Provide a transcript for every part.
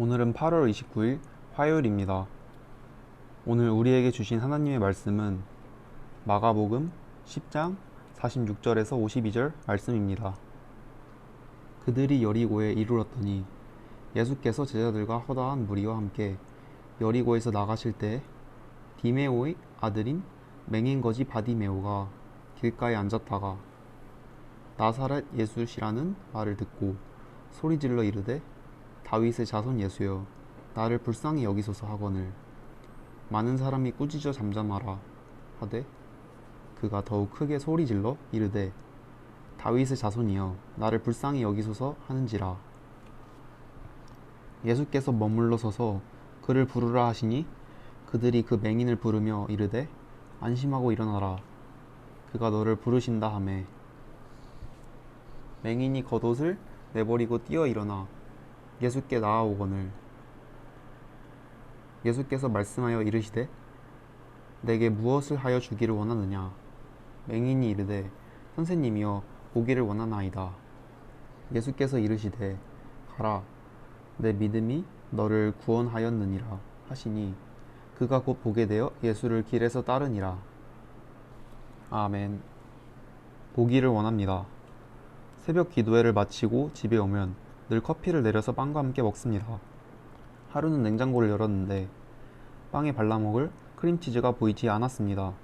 오늘은 8월 29일 화요일입니다. 오늘 우리에게 주신 하나님의 말씀은 마가복음 10장 46절에서 52절 말씀입니다. 그들이 여리고에 이르렀더니 예수께서 제자들과 허다한 무리와 함께 여리고에서 나가실 때 디메오의 아들인 맹인거지 바디메오가 길가에 앉았다가 나사렛 예수시라는 말을 듣고 소리질러 이르되 다윗의 자손 예수여 나를 불쌍히 여기소서 하거늘. 많은 사람이 꾸짖어 잠잠하라 하되 그가 더욱 크게 소리질러 이르되 다윗의 자손이여 나를 불쌍히 여기소서 하는지라. 예수께서 머물러 서서 그를 부르라 하시니 그들이 그 맹인을 부르며 이르되 안심하고 일어나라. 그가 너를 부르신다 하매. 맹인이 겉옷을 내버리고 뛰어 일어나 예수께 나아오거늘. 예수께서 말씀하여 이르시되 내게 무엇을 하여 주기를 원하느냐? 맹인이 이르되 선생님이여 보기를 원하나이다. 예수께서 이르시되 가라 내 믿음이 너를 구원하였느니라 하시니 그가 곧 보게 되어 예수를 길에서 따르니라. 아멘. 보기를 원합니다. 새벽 기도회를 마치고 집에 오면 늘 커피를 내려서 빵과 함께 먹습니다. 하루는 냉장고를 열었는데 빵에 발라먹을 크림치즈가 보이지 않았습니다.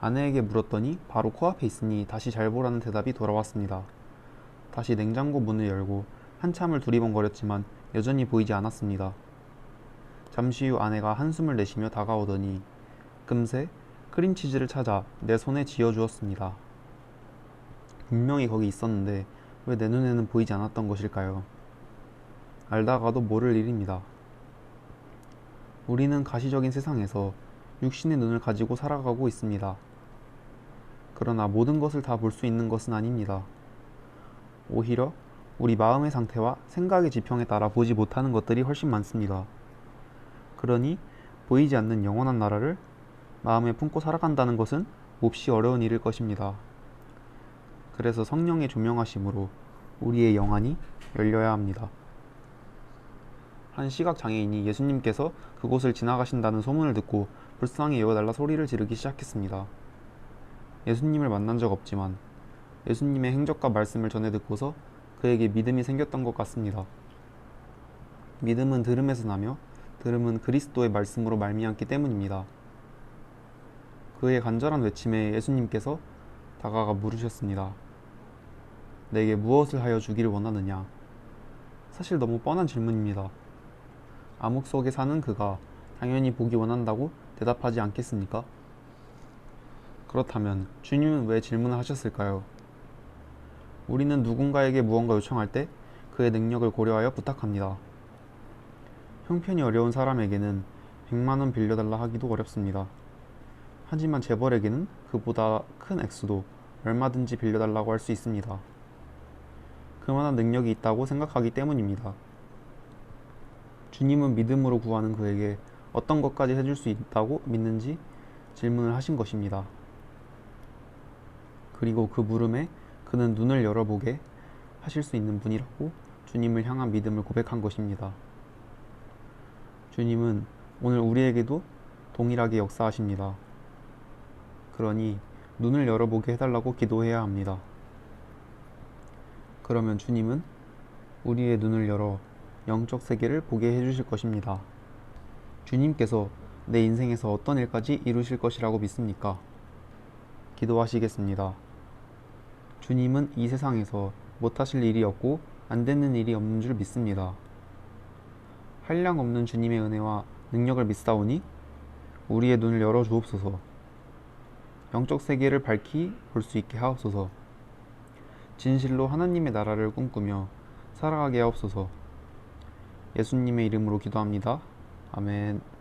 아내에게 물었더니 바로 코앞에 있으니 다시 잘 보라는 대답이 돌아왔습니다. 다시 냉장고 문을 열고 한참을 두리번거렸지만 여전히 보이지 않았습니다. 잠시 후 아내가 한숨을 내쉬며 다가오더니 금세 크림치즈를 찾아 내 손에 쥐어주었습니다. 분명히 거기 있었는데 왜 내 눈에는 보이지 않았던 것일까요? 알다가도 모를 일입니다. 우리는 가시적인 세상에서 육신의 눈을 가지고 살아가고 있습니다. 그러나 모든 것을 다 볼 수 있는 것은 아닙니다. 오히려 우리 마음의 상태와 생각의 지평에 따라 보지 못하는 것들이 훨씬 많습니다. 그러니 보이지 않는 영원한 나라를 마음에 품고 살아간다는 것은 몹시 어려운 일일 것입니다. 그래서 성령의 조명하심으로 우리의 영안이 열려야 합니다. 한 시각 장애인이 예수님께서 그곳을 지나가신다는 소문을 듣고 불쌍히 여겨달라 소리를 지르기 시작했습니다. 예수님을 만난 적 없지만 예수님의 행적과 말씀을 전해 듣고서 그에게 믿음이 생겼던 것 같습니다. 믿음은 들음에서 나며 들음은 그리스도의 말씀으로 말미암기 때문입니다. 그의 간절한 외침에 예수님께서 다가가 물으셨습니다. 내게 무엇을 하여 주기를 원하느냐? 사실 너무 뻔한 질문입니다. 암흑 속에 사는 그가 당연히 보기 원한다고 대답하지 않겠습니까? 그렇다면 주님은 왜 질문을 하셨을까요? 우리는 누군가에게 무언가 요청할 때 그의 능력을 고려하여 부탁합니다. 형편이 어려운 사람에게는 100만원 빌려달라 하기도 어렵습니다. 하지만 재벌에게는 그보다 큰 액수도 얼마든지 빌려달라고 할 수 있습니다. 그만한 능력이 있다고 생각하기 때문입니다. 주님은 믿음으로 구하는 그에게 어떤 것까지 해줄 수 있다고 믿는지 질문을 하신 것입니다. 그리고 그 물음에 그는 눈을 열어보게 하실 수 있는 분이라고 주님을 향한 믿음을 고백한 것입니다. 주님은 오늘 우리에게도 동일하게 역사하십니다. 그러니 눈을 열어보게 해달라고 기도해야 합니다. 그러면 주님은 우리의 눈을 열어 영적 세계를 보게 해주실 것입니다. 주님께서 내 인생에서 어떤 일까지 이루실 것이라고 믿습니까? 기도하시겠습니다. 주님은 이 세상에서 못하실 일이 없고 안 되는 일이 없는 줄 믿습니다. 한량 없는 주님의 은혜와 능력을 믿사오니 우리의 눈을 열어 주옵소서. 영적 세계를 밝히 볼 수 있게 하옵소서. 진실로 하나님의 나라를 꿈꾸며 살아가게 하옵소서. 예수님의 이름으로 기도합니다. 아멘.